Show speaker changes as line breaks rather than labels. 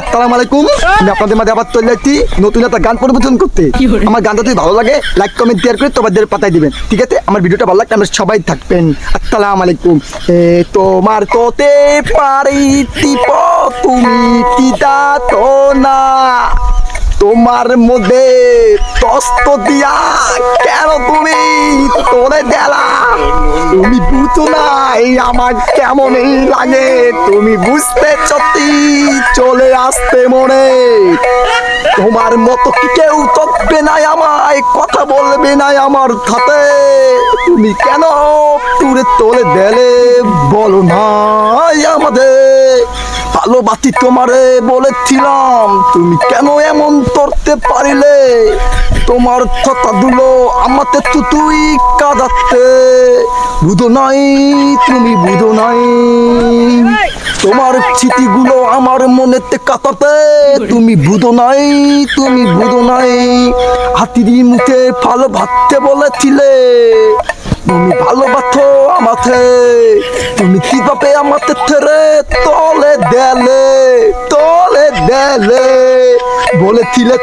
আসসালামু আলাইকুম আমি আপনাদের মাঝে আবার চলে যাচ্ছি নতুন একটা গান পরিবেশন করতে। আমার গানটা যদি ভালো লাগে লাইক কমেন্ট শেয়ার করে তোমাদের পাতায় দিবেন। ঠিক আছে? আমার ভিডিওটা ভালো লাগলে আমরা সবাই থাকবেন। আসসালামু আলাইকুম এ তোমার কোতে পারি টিপ তুমি তিতা তো না। তোমার মধ্যে তস্ত দিয়া কেন তুমি তোরে দেলা? তুমি বুঝো না এই আমার কেমন লাগে। তুমি বুঝতে সত্যি চলে আসতে মনে। তোমার মতো কেউ তকবে নাই আমায়? কথা বলবে নাই আমার সাথে। তুমি কেন তুলে তোলে দেলে? বলো না আমাদের। ভালোবাসি তোমারে বলেছিলাম। তুমি কেন এমন করতে পারিলে? তোমার কথা দুলো আমাতে তুই কাঁদাতে। বুধো নাই, তুমি বুধো নাই। তোমার স্মৃতিগুলো আমার মনেতে কাটাতে তুমি বুধো নাই তুমি বুধো নাই। হাতিরি মুখে ভালো ভাবতে বলেছিলে। তুমি ভালোবাসো আমাকে। তুমি কীভাবে আমাকে ছেড়ে তলে দেলে তলে দেলে বলেছিলে